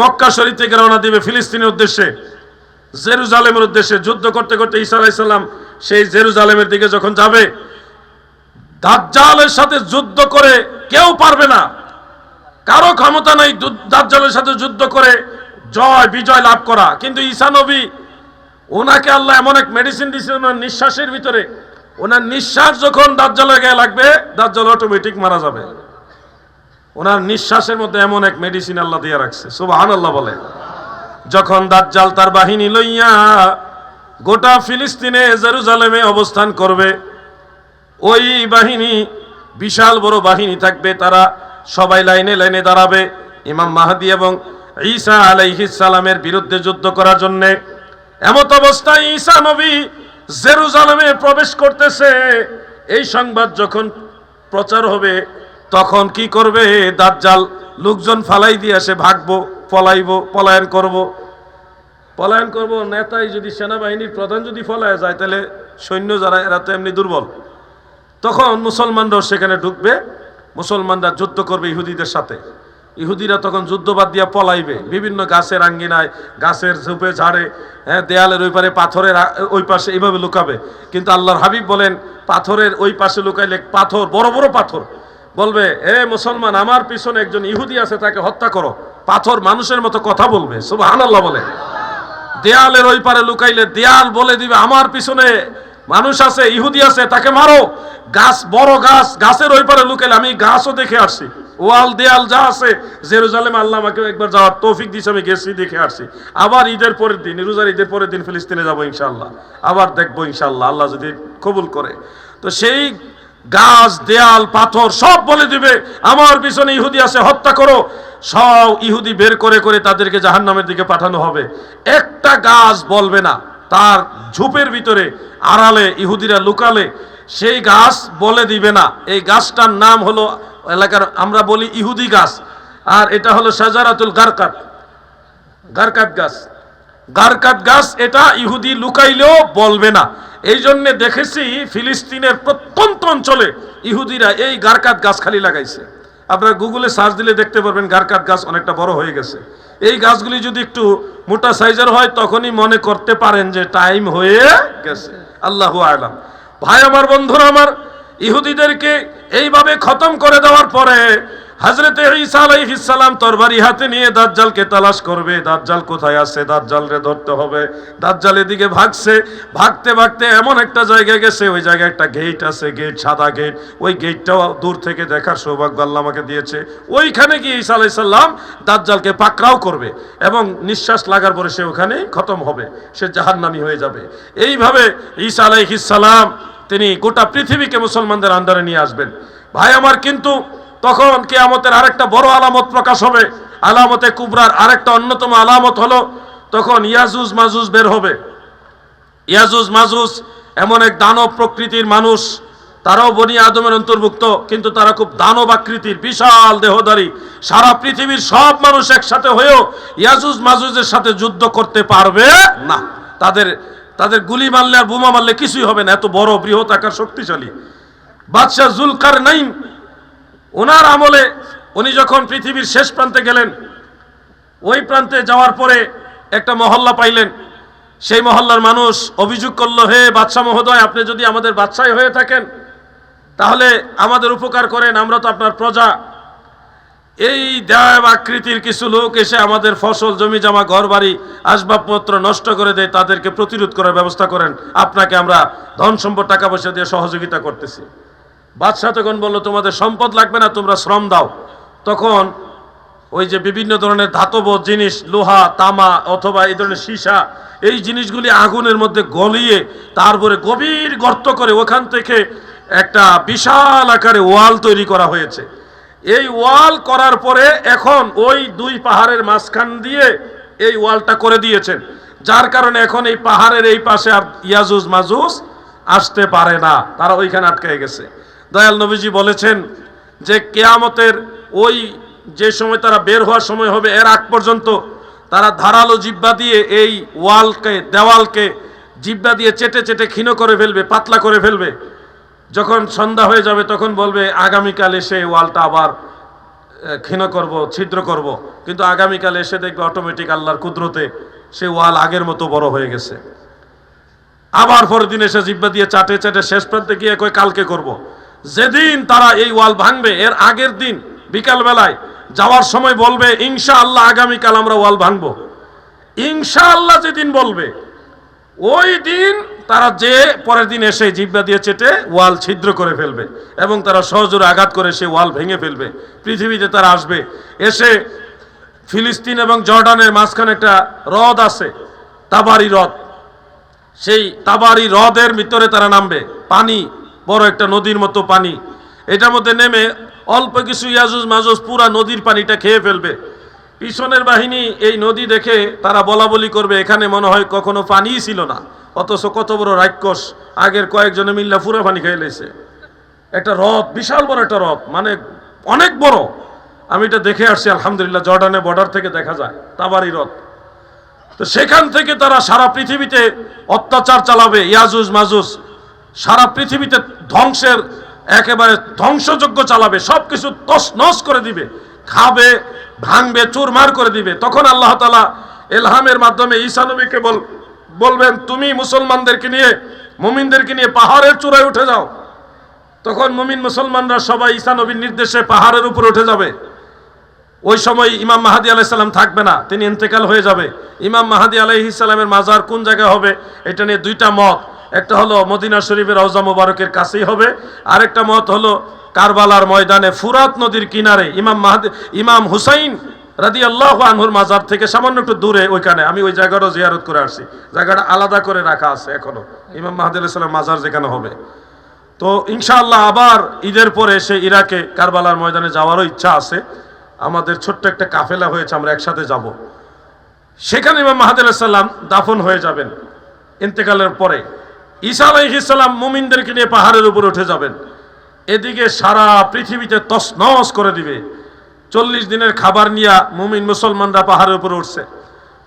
মক্কা শরীফ থেকে রওনা দিবে ফিলিস্তিনের উদ্দেশ্যে, জেরুজালেমের উদ্দেশ্যে, যুদ্ধ করতে করতে ঈসা আলাইসাল্লাম সেই জেরুজালেমের দিকে যখন যাবে, দাজ্জালের সাথে যুদ্ধ করে কেউ পারবে না। কারও ক্ষমতা নাই দাজ্জালের সাথে যুদ্ধ করে জয়, বিজয় লাভ করা। কিন্তু ঈসা নবী, ওনাকে আল্লাহ এমন এক মেডিসিন দিয়েছে ওনার নিঃশ্বাসের ভিতরে। ওনার নিঃশ্বাস যখন দাজ্জালের গায়ে লাগবে, দাজ্জাল অটোমেটিক মারা যাবে। ওনার নিঃশ্বাসের মধ্যে এমন এক মেডিসিন আল্লাহ দিয়ে রাখছে। সুবাহান আল্লাহ বলে। যখন দাজ্জাল তার বাহিনী লইয়া গোটা ফিলিস্তিনে জেরুজালেমে অবস্থান করবে, ওই বাহিনী বিশাল বড় বাহিনী থাকবে, তারা সবাই লাইনে লাইনে দাঁড়াবে। ইমাম মাহাদি এবং ঈসা সালামের বিরুদ্ধে যুদ্ধ করার জন্যে এমত অবস্থায় ঈসা নবী জেরুজালেমে প্রবেশ করতেছে। এই সংবাদ যখন প্রচার হবে তখন কি করবে? দাজ্জাল, লোকজন ফালাই দিয়ে আসে ভাগবো, পলাইবো, পলায়ন করব। পলায়ন করব, নেতাই যদি সেনাবাহিনীর প্রধান যদি ফলায় যায়, তাহলে সৈন্য যারা, এরা তো এমনি দুর্বল। তখন মুসলমানরাও সেখানে ঢুকবে, মুসলমানরা যুদ্ধ করবে ইহুদিদের সাথে। ইহুদিরা তখন যুদ্ধবাদ দিয়া পলাইবে, বিভিন্ন গাছের আঙ্গিনায়, গাছের ঝুপে ঝাড়ে হ্যাঁ দেয়ালের ওই পারে পাথরের ওই পাশে এইভাবে লুকাবে। কিন্তু আল্লাহর হাবিব বলেন, পাথরের ওই পাশে লুকাইলে পাথর, বড় বড় পাথর। বলবে, এ মুসলমান, আমার পিছনে একজন ইহুদি আছে, তাকে হত্যা করো। পাথর মানুষের মতো কথা বলবে। সুবহানাল্লাহ বলে। দেয়ালের ওই পারে লুকাইলে দেয়াল বলে দিবে, আমার পিছনে মানুষ আছে, ইহুদি আছে, তাকে মারো। গাছ, বড় গাছ, গাছের ওই পারে লুকাইলে, আমি গাছও দেখে আসছি। ওয়াল, দেয়াল যা আছে, জেরুজালেম আল্লাহ আমাকে একবার যাওয়ার তৌফিক দিয়েছে, আমি গেছি, দেখে আসছি। আবার ঈদের পরের দিন, রোজার ঈদের পরের দিন ফিলিস্তিনে যাব ইনশাল্লাহ আবার দেখব ইনশাল্লাহ আল্লাহ যদি কবুল করে। তো সেই গাছ, দেয়াল, পাথর সব বলে দিবে। আমার পিছনে ইহুদি আছে, হত্যা করো। সব ইহুদি বের করে করে তাদেরকে জাহান্নামের দিকে পাঠানো হবে। একটা গাছ বলবে না, তার ঝুপের ভিতরে আড়ালে ইহুদিরা লুকালে, সেই গাছ বলে দিবে না। এই গাছটার নাম হলো, এলাকার আমরা বলি ইহুদি গাছ, আর এটা হলো সাজারাতুল গারকাত। গারকাত গাছ। গারকাত গাছ এটা ইহুদি লুকাইলেও বলবে না। এই জন্যে দেখেছি ফিলিস্তিনের প্রত্যন্ত অঞ্চলে ইহুদিরা এই গারকাত গাছ খালি লাগাইছে। আপনারা গুগলে সার্চ দিলে দেখতে পারবেন গারকাত গাছ অনেকটা বড় হয়ে গেছে। এই গাছগুলি যদি একটু মোটা সাইজের হয়, তখনই মনে করতে পারেন যে টাইম হয়ে গেছে। আল্লাহ আলাম। ভাই আমার বন্ধুরা আমার ইহুদিদেরকে এইভাবে খতম করে দেওয়ার পরে হজরতে ঈসা আলাইহিস সালাম তরবারি হাতে নিয়ে দাজ্জালকে তালাশ করবে, দাজ্জাল কোথায় আছে? দাজ্জালরে ধরতে হবে। দাজ্জাল এদিকে ভাগছে, ভাগতে ভাগতে এমন একটা জায়গায় গেছে, ওই জায়গায় একটা গেট আছে গেট সাদা গেট ওই গেটটাও দূর থেকে দেখার সৌভাগ্য আল্লাহ আমাকে দিয়েছে। ওইখানে গিয়ে ঈসা আলাইহিস সালাম দাজ্জালকে পাকড়াও করবে এবং নিঃশ্বাস লাগার পরে সে ওখানে খতম হবে, সে জাহান্নামী হয়ে যাবে। এইভাবে ঈসা আলাইহিস সালাম তিনি গোটা পৃথিবীকে মুসলমানদের আন্ডারে নিয়ে আসবেন। ভাই আমার কিন্তু তখন কেয়ামতের আরেকটা বড় আলামত প্রকাশ হবে। আলামতে কুবরার আরেকটা অন্যতম আলামত হলো তখন ইয়াজুজ মাজুজ বের হবে। ইয়াজুজ মাজুজ এমন এক দানব প্রকৃতির মানুষ। তারাও বনি আদমের অন্তর্ভুক্ত কিন্তু তারা খুব দানব আকৃতির বিশাল দেহধারী সারা পৃথিবীর সব মানুষ একসাথে হয়েও ইয়াজুজ মাজুজের সাথে যুদ্ধ করতে পারবে? না। তাদের তাদের গুলি মারলে আর বোমা মারলে কিছুই হবে না, এত বড় বৃহৎ আকার শক্তিশালী। বাদশাহ জুলকার নাইম ওনার আমলে উনি যখন পৃথিবীর শেষ প্রান্তে গেলেন, ওই প্রান্তে যাওয়ার পরে একটা মহল্লা পাইলেন। সেই মহল্লার মানুষ অভিযোগ করল, হে বাদশাহ মহোদয়, আপনি যদি আমাদের বাদশাহ হয়ে থাকেন, তাহলে আমাদের উপকার করেন, আমরা তো আপনার প্রজা। এই দেব আকৃতির কিছু লোক এসে আমাদের ফসল জমি জমা ঘর বাড়ি আসবাবপত্র নষ্ট করে দেয়, তাদেরকে প্রতিরোধ করার ব্যবস্থা করেন। আপনাকে আমরা ধন সম্পদ, টাকা পয়সা দিয়ে সহযোগিতা করতেছি। বাদশাহ তখন বলল, তোমাদের সম্পদ লাগবে না, তোমরা শ্রম দাও। তখন ওই যে বিভিন্ন ধরনের ধাতব জিনিস, লোহা, তামা অথবা এই ধরনের সীসা, এই জিনিসগুলি আগুনের মধ্যে গলিয়ে তারপরে গভীর গর্ত করে ওখান থেকে একটা বিশাল আকারে ওয়াল তৈরি করা হয়েছে। এই ওয়াল করার পরে এখন ওই দুই পাহাড়ের মাঝখান দিয়ে এই ওয়ালটা করে দিয়েছেন। যার কারণে এখন এই পাহাড়ের এই পাশে আর ইয়াজুজ মাজুজ আসতে পারে না। তারা ওইখানে আটকে গেছে। দয়াল নবীজি বলেছেন যে কেয়ামতের ওই যে সময় তারা বের হওয়ার সময় হবে, এর আগ পর্যন্ত তারা ধারালো জিব্বা দিয়ে এই ওয়ালকে, দেওয়ালকে জিব্বা দিয়ে চেটে চেটে ক্ষীণ করে ফেলবে, পাতলা করে ফেলবে। যখন সন্ধ্যা হয়ে যাবে, তখন বলবে, আগামীকাল এসে ওয়ালটা আবার ক্ষীণ করব, ছিদ্র করব। কিন্তু আগামীকাল এসে দেখবে অটোমেটিক আল্লাহর কুদরতে সে ওয়াল আগের মতো বড় হয়ে গেছে। আবার পরের দিন এসে জিব্বা দিয়ে চাটে চাটে শেষ প্রান্তে গিয়ে কই কালকে করব। যেদিন তারা এই ওয়াল ভাঙবে, এর আগের দিন বিকাল বেলায় যাওয়ার সময় বলবে ইনশা আল্লাহ আগামীকাল আমরা ওয়াল ভাঙবো। ইনশা আল্লাহ যেদিন বলবে, ওই দিন তারা যে পরের দিন এসে জিব্বা দিয়ে চেটে ওয়াল ছিদ্র করে ফেলবে এবং তারা সহজরে আঘাত করে সে ওয়াল ভেঙে ফেলবে। পৃথিবীতে তারা আসবে, এসে ফিলিস্তিন এবং জর্ডানের মাঝখানে একটা হ্রদ আছে, তাবারি হ্রদ। সেই তাবারি হ্রদের ভিতরে তারা নামবে, পানি, বড় একটা নদীর মতো পানি। এটার মধ্যে নেমে অল্প কিছু ইয়াজুজ মাজুজ পুরা নদীর পানিটা খেয়ে ফেলবে। পিছনের বাহিনী এই নদী দেখে তারা বলা বলি করবে, এখানে মনে হয় কখনো পানিই ছিল না। অথচ কত বড় রাক্ষস, আগের কয়েকজনে মিল্লা পুরো পানি খেয়ে লেছে। একটা রথ বিশাল বড় একটা রথ মানে অনেক বড়। আমি এটা দেখে আসছি, আলহামদুলিল্লাহ জর্ডানে বর্ডার থেকে দেখা যায়, তাবারি রথ তো সেখান থেকে তারা সারা পৃথিবীতে অত্যাচার চালাবে, ইয়াজুজ মাজুজ, সারা পৃথিবীতে ধ্বংসের, একেবারে ধ্বংসযজ্ঞ চালাবে সব কিছু তস নস করে দিবে। খাবে, ভাঙবে, চুরমার করে দিবে। তখন আল্লাহ তালা এলহামের মাধ্যমে ঈসা নবীকে বল বলবেন, তুমি মুসলমানদেরকে নিয়ে, মুমিনদেরকে নিয়ে পাহাড়ের চূড়ায় উঠে যাও। তখন মুমিন মুসলমানরা সবাই ঈসা নবীর নির্দেশে পাহাড়ের উপর উঠে যাবে। ওই সময় ইমাম মাহাদি আলাইসাল্লাম থাকবে না, তিনি ইন্তেকাল হয়ে যাবে। ইমাম মাহাদি আলাইহিসাল্লামের মাজার কোন জায়গায় হবে, এটা নিয়ে দুইটা মত। একটা হলো মদিনা শরীফের রওজা মোবারকের কাছেই হবে, আরেকটা মত হলো কারবালার ময়দানে ফুরাত নদীর কিনারে ইমাম মাহাদি, ইমাম হুসাইন রাদি আল্লাহ আনহুর মাজার থেকে সামান্য একটু দূরে ওইখানে। আমি ওই জায়গাটাও জিয়ারত করে আসছি। জায়গাটা আলাদা করে রাখা আছে এখনও। ইমাম মাহাদি আলাইসাল্লাম মাজার যেখানে হবে। তো ইনশাআল্লাহ আবার ঈদের পরে সে ইরাকে কারবালার ময়দানে যাওয়ারও ইচ্ছা আছে। আমাদের ছোট্ট একটা কাফেলা হয়েছে, আমরা একসাথে যাব। সেখানে ইমাম মাহাদুর সাল্লাম দাফন হয়ে যাবেন ইন্তেকালের পরে। ঈসা আলাইহিসাল্লাম মুমিনদেরকে নিয়ে পাহাড়ের উপর উঠে যাবেন। এদিকে সারা পৃথিবীতে তসনস করে দিবে। চল্লিশ দিনের খাবার নিয়ে মুমিন মুসলমানরা পাহাড়ের উপরে উঠছে।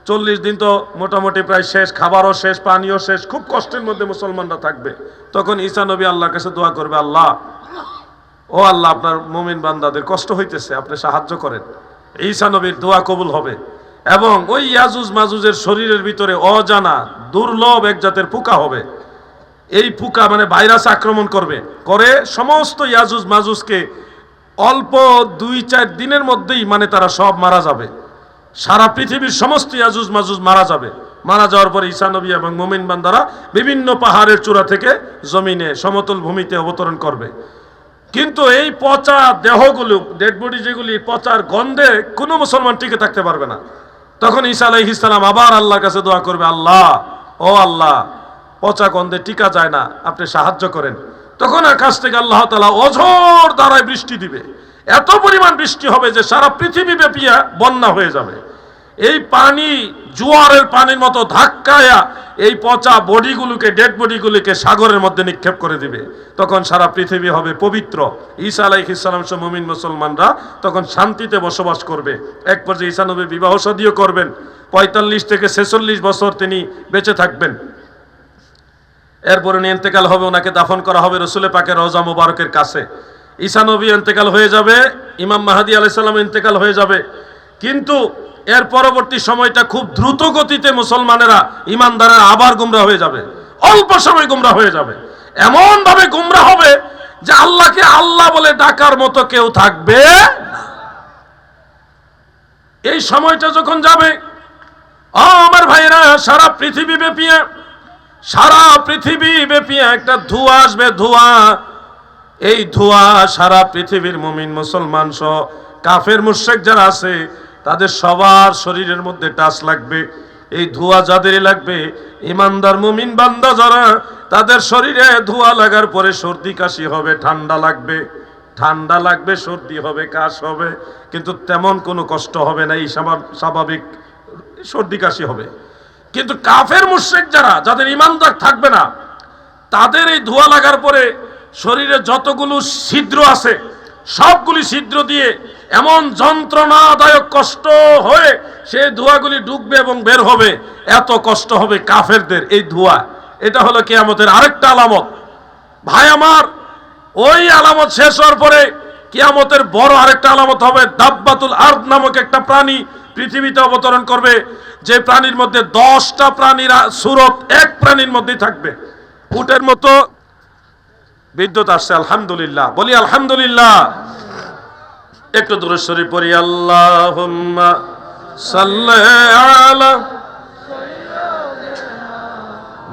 চল্লিশ দিন তো মোটামুটি প্রায় শেষ, খাবারও শেষ, পানিও শেষ, খুব কষ্টের মধ্যে মুসলমানরা থাকবে। তখন ঈসা নবী আল্লাহর কাছে দোয়া করবে, আল্লাহ, ও আল্লাহ, আপনার মুমিন বান্দাদের কষ্ট হইতেছে, আপনি সাহায্য করেন। ঈসা নবীর দোয়া কবুল হবে। এবং ওই ইয়াজুজ মাজুজের শরীরের ভিতরে অজানা, দুর্লভ এক জাতের পোকা হবে। এই পোকা মানে ভাইরাস আক্রমণ করবে। করে সমস্ত ইয়াজুজ মাজুজকে অল্প দুই চার দিনের মধ্যেই মানে তারা সব মারা যাবে। সারা পৃথিবীর সমস্ত ইয়াজুজ মাজুজ মারা যাবে। মারা যাওয়ার পরে ঈসা নবী এবং মোমিন বান্দারা বিভিন্ন পাহাড়ের চূড়া থেকে জমিনে সমতল ভূমিতে অবতরণ করবে। কিন্তু এই পচা দেহগুলো ডেড বডি যেগুলি, পচার গন্ধে কোনো মুসলমান টিকে থাকতে পারবে না। তখন ঈসা আলাইহিস ইসলাম আবার আল্লাহর কাছে দোয়া করবে, আল্লাহ, ও আল্লাহ, পচা গন্ধে টিকা যায় না, আপনি সাহায্য করেন। তখন আকাশ থেকে আল্লাহ তালা অঝোর দ্বারায় বৃষ্টি দিবে। এত পরিমাণ বৃষ্টি হবে যে সারা পৃথিবী ব্যাপিয়া বন্যা হয়ে যাবে। এই পানি জোয়ারের পানির মতো ধাক্কায়া এই পচা বডিগুলোকে, ডেড বডিগুলিকে সাগরের মধ্যে নিক্ষেপ করে দিবে। তখন সারা পৃথিবী হবে পবিত্র। ঈসা আলাইহ ইসলাম মুমিন মুসলমানরা তখন শান্তিতে বসবাস করবে। এক পর্যায়ে ঈসা নবী বিবাহ সদিও করবেন। পঁয়তাল্লিশ থেকে ছেচল্লিশ বছর তিনি বেঁচে থাকবেন। এরপরে উনি ইন্তেকাল হবে, ওনাকে দাফন করা হবে রসুলে পাকের রজা মুবারকের কাছে। ঈসা নবী ইন্তেকাল হয়ে যাবে, ইমাম মাহাদি আলাইসাল্লাম ইন্তেকাল হয়ে যাবে। কিন্তু এর পরবর্তী সময়টা খুব দ্রুত গতিতে মুসলমানেরা ইমানদারেরা আবার গুমরা হয়ে যাবে, অল্প সময় গুমরা হয়ে যাবে। এমন ভাবে গুমরা হবে যে আল্লাহকে আল্লাহ বলে ডাকার মতো কেউ থাকবে এই সময়টা যখন যাবে আমার ভাইরা সারা পৃথিবী ব্যাপিয়ে সারা পৃথিবী ব্যাপী একটা ধোঁয়া আসবে, ধোঁয়া। এই ধোঁয়া সারা পৃথিবীর মুমিন, মুসলমান সহ কাফের মুশেক যারা আছে, তাদের সবার শরীরের মধ্যে টাচ লাগবে। এই ধোঁয়া যাদেরই লাগবে, ইমানদার মুমিন বান্দা যারা, তাদের শরীরে ধোঁয়া লাগার পরে সর্দি কাশি হবে, ঠান্ডা লাগবে। ঠান্ডা লাগবে, সর্দি হবে, কাশ হবে, কিন্তু তেমন কোনো কষ্ট হবে না, এই স্বাভাব- স্বাভাবিক সর্দি কাশি হবে। কিন্তু কাফের মুশ্রিক যারা, যাদের ইমানদার থাকবে না, তাদের এই ধোঁয়া লাগার পরে শরীরে যতগুলো ছিদ্র আছে, সবগুলি ছিদ্র দিয়ে এমন যন্ত্রণাদায়ক কষ্ট হয়ে সেই ধোঁয়াগুলি ডুববে এবং বের হবে, এত কষ্ট হবে কাফেরদের এই ধোঁয়া। এটা হলো কেয়ামতের আরেকটা আলামত। ভাই আমার, ওই আলামত শেষ হওয়ার পরে কিয়ামতের বড় আরেকটা আলামত হবে, দাব্বাতুল আর্দ নামক একটা প্রাণী পৃথিবীতে অবতরণ করবে। যে প্রাণীর মধ্যে দশটা প্রাণীর সুরত এক প্রাণীর মধ্যেই থাকবে। উটের মতো বিদ্যুৎ আসছে, আলহামদুলিল্লাহ। বলি আলহামদুলিল্লাহ। একটু দূরে শরীফ পড়ি আল্লাহ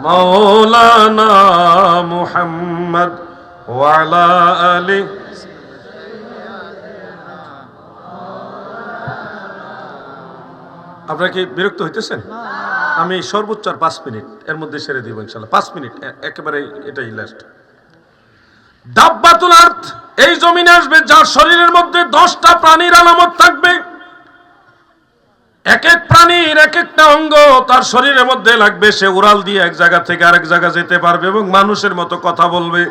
মৌলানা মুহাম্মদ ওয়ালা আলী আপনারা কি বিরক্ত হইতেছেন? আমি সর্বোচ্চ আর পাঁচ মিনিট, এর মধ্যে সেরে দিব ইনশাল্লাহ পাঁচ মিনিট একেবারে এটাই লাস্ট দাব্বাতুল আর্থ, এই আসবে যার শরীরের মধ্যে দশটা প্রাণীর আলামত থাকবে। এক এক প্রাণীর এক একটা অঙ্গ তার শরীরের মধ্যে লাগবে। সে উড়াল দিয়ে এক জায়গা থেকে আরেক জায়গা যেতে পারবে এবং মানুষের মতো কথা বলবে।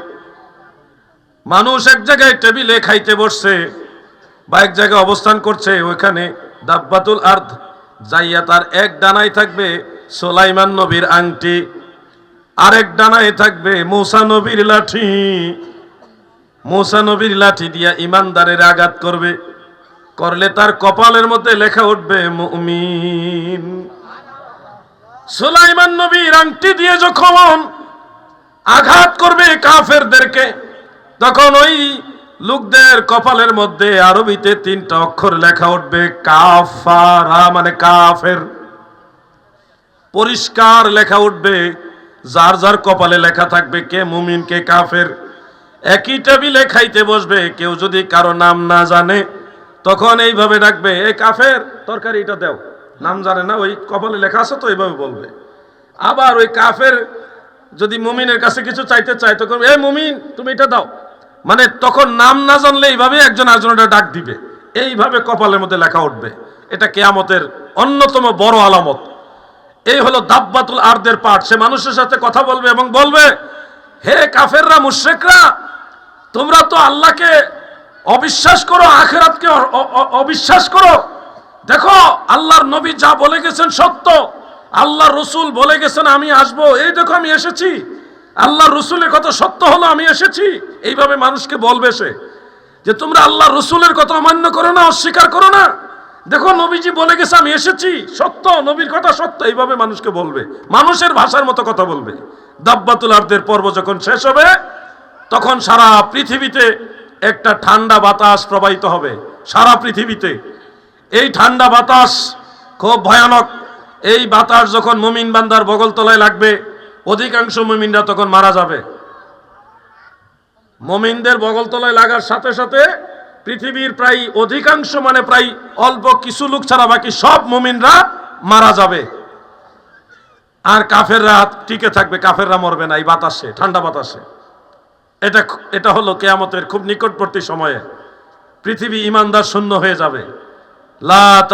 মানুষ এক জায়গায় টেবিলে খাইতে বসছে বা এক জায়গায় অবস্থান করছে, ওইখানে দাব্বাতুল আর্থ যাইয়া তার এক ডানায় থাকবে সোলাইমান নবীর আংটি, আরেক ডানায় থাকবে মৌসা নবীর লাঠি। মৌসা নবীর লাঠি দিয়া ইমানদারের আঘাত করবে, করলে তার কপালের মধ্যে লেখা উঠবে, মুমিন। সুলাইমান নবীর আংটি দিয়ে যখন আঘাত করবে কাফেরদেরকে, তখন ওই লোকদের কপালের মধ্যে আরবিতে তিনটা অক্ষর লেখা উঠবে, কাফারা মানে কাফের। পরিষ্কার লেখা উঠবে, যার যার কপালে লেখা থাকবে কে মুমিন, কে কাফের। একই টেবিলে খাইতে বসবে, কেউ যদি কারও নাম না জানে, তখন এইভাবে ডাকবে, এ কাফের তরকারি এটা দেও। নাম জানে না, ওই কপালে লেখা আছে তো এইভাবে বলবে। আবার ওই কাফের যদি মুমিনের কাছে কিছু চাইতে চায়, তখন, এ মুমিন, তুমি এটা দাও। মানে তখন নাম না জানলে এইভাবে একজন আরেকজনটা ডাক দিবে। এইভাবে কপালের মধ্যে লেখা উঠবে। এটা কেয়ামতের অন্যতম বড় আলামত। এই হলো দাব্বাতুল আর্দের পাঠ। সে মানুষের সাথে কথা বলবে এবং বলবে, হে কাফেররা, মুশ্রেকরা, তোমরা তো আল্লাহকে অবিশ্বাস করো, আখেরাতকে অবিশ্বাস করো। দেখো, আল্লাহর নবী যা বলে গেছেন সত্য আল্লাহ রসুল বলে গেছেন, আমি আসব। এই দেখো, আমি এসেছি। আল্লাহ রসুলের কথা সত্য হলো, আমি এসেছি। এইভাবে মানুষকে বলবে সে যে, তোমরা আল্লাহ রসুলের কথা অমান্য করো না, অস্বীকার করো না। দেখো, নবীজি বলে গেছে, আমি এসেছি, সত্য, নবীর কথা সত্য। এইভাবে মানুষকে বলবে, মানুষের ভাষার মতো কথা বলবে। দাব্বাতুল আর্দের পর্ব যখন শেষ হবে, তখন সারা পৃথিবীতে একটা ঠান্ডা বাতাস প্রবাহিত হবে, সারা পৃথিবীতে। এই ঠান্ডা বাতাস খুব ভয়ানক। এই বাতাস যখন মুমিন বান্দার বগলতলায় লাগবে অধিকাংশ মুমিনরা তখন মারা যাবে। মমিনদের বগলতলায় লাগার সাথে সাথে পৃথিবীর প্রায় অধিকাংশ মানে প্রায় অল্প কিছু লোক ছাড়া বাকি সব মমিনরা মারা যাবে। আর কাফেররা টিকে থাকবে, কাফেররা মরবে না, এই বাতাসে, ঠান্ডা বাতাসে। এটা এটা হলো কেয়ামতের খুব নিকটবর্তী সময়ে। পৃথিবী ইমানদার শূন্য হয়ে যাবে। লা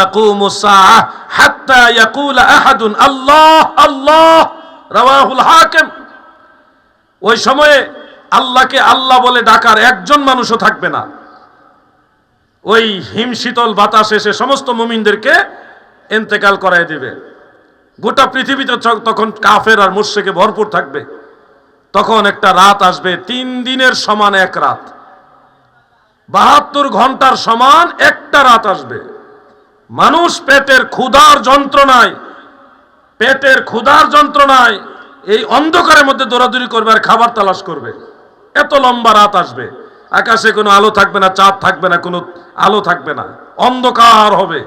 আহাদুন। আল্লাহ আল্লাহ রাওয়াহুল হাকিম। ওই সময়ে আল্লাহকে আল্লাহ বলে ডাকার একজন মানুষও থাকবে না। ওই হিমশীতল বাতাস এসে সমস্ত মুমিনদেরকে এন্তেকাল করাই দিবে। গোটা পৃথিবীতে তখন কাফের আর মুর্শেকে ভরপুর থাকবে। তখন একটা রাত আসবে, তিন দিনের সমান এক রাত। বাহাত্তর ঘণ্টার সমান একটা রাত আসবে। মানুষ পেটের ক্ষুধার যন্ত্রণায় পেটের ক্ষুধার যন্ত্রণায় এই অন্ধকারের মধ্যে দৌড়াদৌড়ি করবে আর খাবার তালাশ করবে। এত লম্বা রাত আসবে। আকাশে কোনো আলো থাকবে না, চাঁদ থাকবে না, কোনো আলো থাকবে না। অন্ধকার হবে।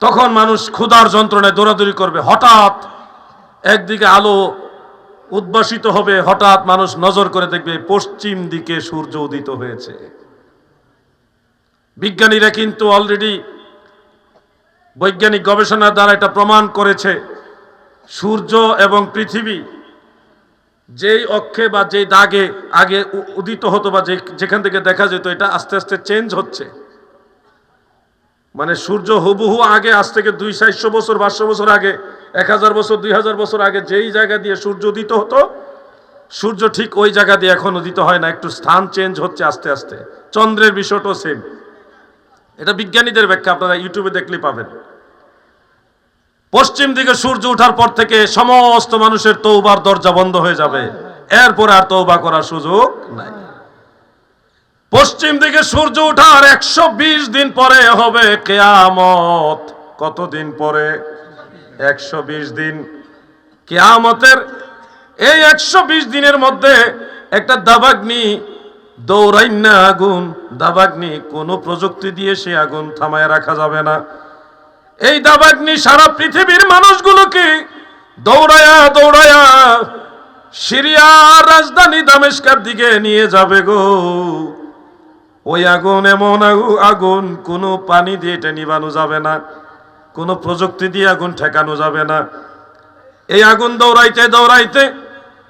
তখন মানুষ ক্ষুধার যন্ত্রণায় দৌড়াদৌড়ি করবে। হঠাৎ একদিকে আলো উদ্ভাসিত হবে, হঠাৎ মানুষ নজর করে দেখবে পশ্চিম দিকে সূর্য উদিত হয়েছে। বিজ্ঞানীরা কিন্তু অলরেডি বৈজ্ঞানিক গবেষণার দ্বারা এটা প্রমাণ করেছে, সূর্য এবং পৃথিবী যেই অক্ষে বা যেই দাগে আগে উদিত হতো বা যেখান থেকে দেখা যেত, এটা আস্তে আস্তে চেঞ্জ হচ্ছে। মানে সূর্য হুবহু আগে, আজ থেকে দুই চারশো বছর, পাঁচশো বছর আগে, এক হাজার বছর, দুই হাজার বছর আগে যেই জায়গা দিয়ে সূর্য উদিত হতো, সূর্য ঠিক ওই জায়গা দিয়ে এখন উদিত হয় না, একটু স্থান চেঞ্জ হচ্ছে আস্তে আস্তে। চন্দ্রের বিষয়টাও সেম এটা বিজ্ঞানীদের ব্যাখ্যা, আপনারা ইউটিউবে দেখলে পাবেন। পশ্চিম দিকে সূর্য ওঠার পর থেকে সমস্ত মানুষের তৌবার দরজা বন্ধ হয়ে যাবে। এরপর আর তৌবা করার সুযোগ নাই। পশ্চিম দিকে সূর্য ওঠার একশো বিশ দিন পরে হবে কেয়ামত। কতদিন পরে? একশো বিশ দিন। কেয়ামতের এই একশো বিশ দিনের মধ্যে একটা দাবাগ্নি দৌড়াইন না আগুন, দাবাগ্নি, কোনো প্রযুক্তি দিয়ে সে আগুন থামায় রাখা যাবে না। এই দাবাগ্নি সারা পৃথিবীর মানুষগুলোকে দৌড়ায়া দৌড়ায়া সিরিয়ার রাজধানী দামেস্কার দিকে নিয়ে যাবে গো। ওই আগুন এমন আগু- আগুন, কোনো পানি দিয়ে এটা নিবানো যাবে না, কোনো প্রযুক্তি দিয়ে আগুন ঠেকানো যাবে না। এই আগুন দৌড়াইতে দৌড়াইতে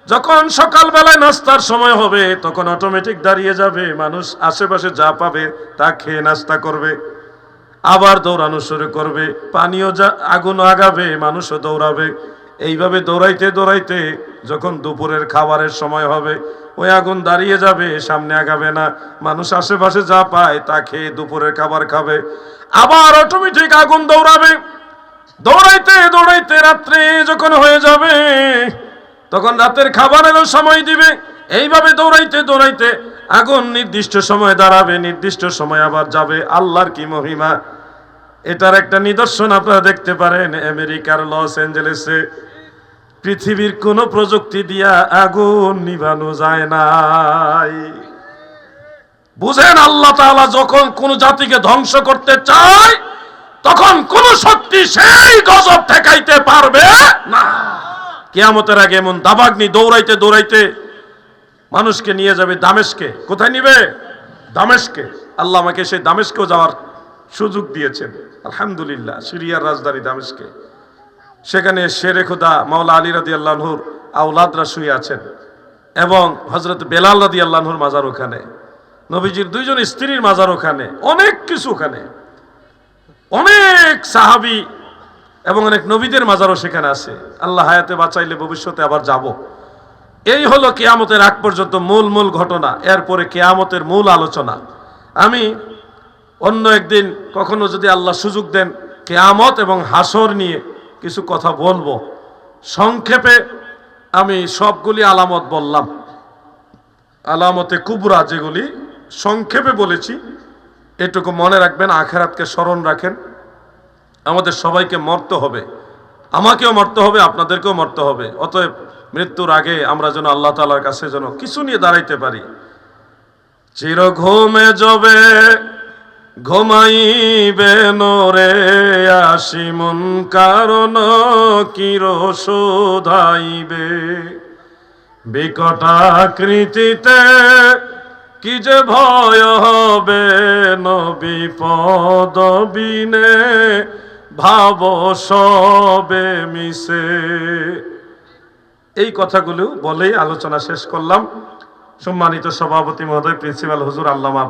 যখন সকালবেলায় নাস্তার সময় হবে, তখন অটোমেটিক দাঁড়িয়ে যাবে, মানুষ আশেপাশে যা পাবে, তা খেয়ে নাস্তা করবে, আবার দৌড়ানো শুরু করবে পানিও যা আগুন আগাবে, মানুষও দৌড়াবে। এইভাবে দৌড়াইতে দৌড়াইতে যখন দুপুরের খাবারের সময় হবে, ওই আগুন দাঁড়িয়ে যাবে, সামনে আগাবে না, মানুষ আশেপাশে যা পায়, তা খেয়ে দুপুরের খাবার খাবে। আবার অটোমেটিক আগুন দৌড়াবে। দৌড়াইতে দৌড়াইতে রাত্রে যখন হয়ে যাবে তখন রাতের খাবারেরও সময় দিবে। এইভাবে দৌড়াইতে দৌড়াইতে আগুন নির্দিষ্ট সময় দাঁড়াবে, নির্দিষ্ট সময় আবার যাবে। আল্লাহর কি মহিমা? এটার একটা নিদর্শন আপনারা দেখতে পারেন আমেরিকার লস অ্যাঞ্জেলেসে। পৃথিবীর কোন প্রযুক্তি দিয়া আগুন নিভানো যায় নাই। বুঝেন আল্লাহ তাআলা যখন কোন জাতিকে ধ্বংস করতে চায়, তখন কোন শক্তি সেই গজব ঠেকাইতে পারবে না। কেয়ামতের আগে এমন দাবাগ্নি দৌড়াইতে দৌড়াইতে মানুষকে নিয়ে যাবে দামেশকে। কোথায় নিবে? দামেশকে। আল্লাহ আমাকে সেই দামেশকেও যাওয়ার সুযোগ দিয়েছেন। আলহামদুলিল্লাহ, সিরিয়ার রাজধানী দামেশকে। সেখানে শেরে খুদা মাওলা আলী রাদি আল্লাহর আউলাদরা শুয়ে আছেন এবং হজরত বেলাল রাদি আল্লাহর মাজার ওখানে, নবীজির দুইজন স্ত্রীর মাজার ওখানে, অনেক কিছু ওখানে। অনেক সাহাবি এবং অনেক নবীদের মাজারও সেখানে আছে। আল্লাহ হায়াতে বাঁচাইলে ভবিষ্যতে আবার যাব। এই হলো কেয়ামতের আগ পর্যন্ত মূল মূল ঘটনা, এরপরে কেয়ামতের মূল আলোচনা। আমি অন্য একদিন কখনো যদি আল্লাহ সুযোগ দেন, কেয়ামত এবং হাসর নিয়ে কিছু কথা বলব। সংক্ষেপে আমি সবগুলি আলামত বললাম। আলামতে কুবরা যেগুলি, সংক্ষেপে বলেছি। এটুকু মনে রাখবেন, আখেরাতকে স্মরণ রাখেন। আমাদের সবাইকে মরতে হবে। আমাকেও মরতে হবে, আপনাদেরকেও মরতে হবে। অতএব মৃত্যুর আগে আমরা যেন আল্লাহ তালার কাছে যেন কিছু নিয়ে দাঁড়াইতে পারি। চির ঘুমে যবে ঘুমাইবে নরে আসি মন, কারণ কির শোধাইবে। বিকটাকৃতিতে কি যে ভয় হবে নবী পদবিনে ভাব সবে মিশে। এই কথাগুলো বলেই আলোচনা শেষ করলাম। সম্মানিত সভাপতি মহোদয়, প্রিন্সিপাল হুজুর আল্লামা